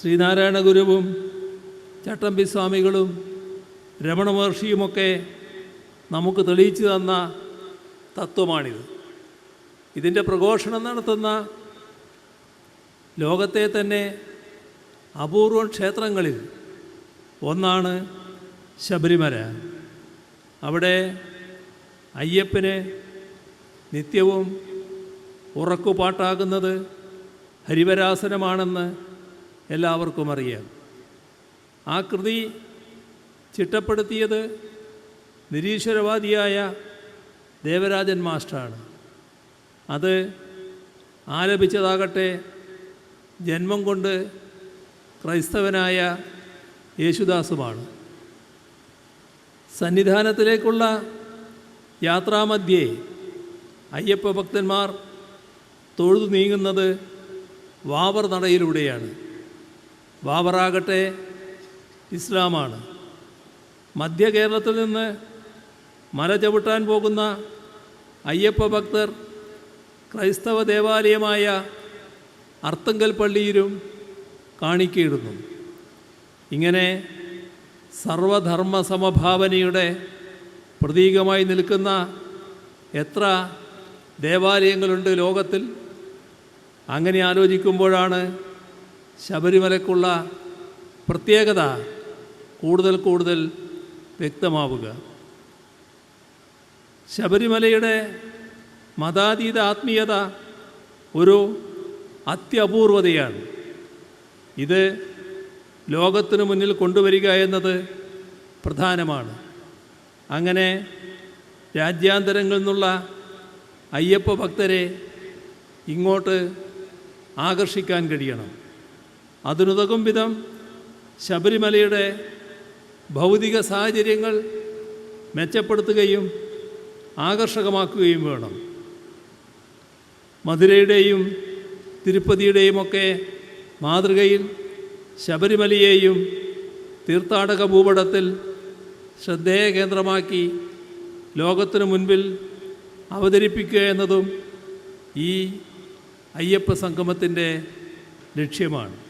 ശ്രീനാരായണ ഗുരുവും ചട്ടമ്പി സ്വാമികളും രമണ മഹർഷിയുമൊക്കെ നമുക്ക് തെളിയിച്ചു തന്ന തത്വമാണിത്. ഇതിന്റെ പ്രഘോഷണം നടത്തുന്ന ലോകത്തെ തന്നെ അപൂർവം ക്ഷേത്രങ്ങളിൽ ഒന്നാണ് ശബരിമല. അവിടെ അയ്യപ്പന് നിത്യവും ഉറക്കുപാട്ടാകുന്നത് ഹരിവരാസനമാണെന്ന് എല്ലാവർക്കും അറിയാം. ആ കൃതി ചിട്ടപ്പെടുത്തിയത് നിരീശ്വരവാദിയായ ദേവരാജൻ മാസ്റ്ററാണ്. അത് ആലപിച്ചതാകട്ടെ ജന്മം കൊണ്ട് ക്രൈസ്തവനായ യേശുദാസുമാണ്. സന്നിധാനത്തിലേക്കുള്ള യാത്രാമധ്യേ അയ്യപ്പ ഭക്തന്മാർ തൊഴുതു നീങ്ങുന്നത് വാവർ നടയിലൂടെയാണ്. വാവറാകട്ടെ ഇസ്ലാമാണ്. മധ്യ കേരളത്തിൽ നിന്ന് മല ചവിട്ടാൻ പോകുന്ന അയ്യപ്പ ഭക്തർ ക്രൈസ്തവ ദേവാലയമായ അർത്തങ്കൽ പള്ളിയിലും കാണിക്കയിടുന്നു. ഇങ്ങനെ സർവധർമ്മ സമഭാവനയുടെ പ്രതീകമായി നിൽക്കുന്ന എത്ര ദേവാലയങ്ങളുണ്ട് ലോകത്തിൽ? അങ്ങനെ ആലോചിക്കുമ്പോഴാണ് ശബരിമലക്കുള്ള പ്രത്യേകത കൂടുതൽ കൂടുതൽ വ്യക്തമാവുക. ശബരിമലയുടെ മതാതീത ആത്മീയത ഒരു അത്യപൂർവതയാണ്. ഇത് ലോകത്തിനു മുന്നിൽ കൊണ്ടുവരിക എന്നത് പ്രധാനമാണ്. അങ്ങനെ രാജ്യാന്തരങ്ങളിൽ നിന്നുള്ള അയ്യപ്പ ഭക്തരെ ഇങ്ങോട്ട് ആകർഷിക്കാൻ കഴിയണം. അതിനുതകും വിധം ശബരിമലയുടെ ഭൗതിക സാഹചര്യങ്ങൾ മെച്ചപ്പെടുത്തുകയും ആകർഷകമാക്കുകയും വേണം. മധുരയുടെയും തിരുപ്പതിയുടെയുമൊക്കെ മാതൃകയിൽ ശബരിമലയെയും തീർത്ഥാടക ഭൂപടത്തിൽ ശ്രദ്ധേയ കേന്ദ്രമാക്കി ലോകത്തിനു മുൻപിൽ അവതരിപ്പിക്കുക എന്നതും ഈ അയ്യപ്പ സംഗമത്തിന്റെ ലക്ഷ്യമാണ്.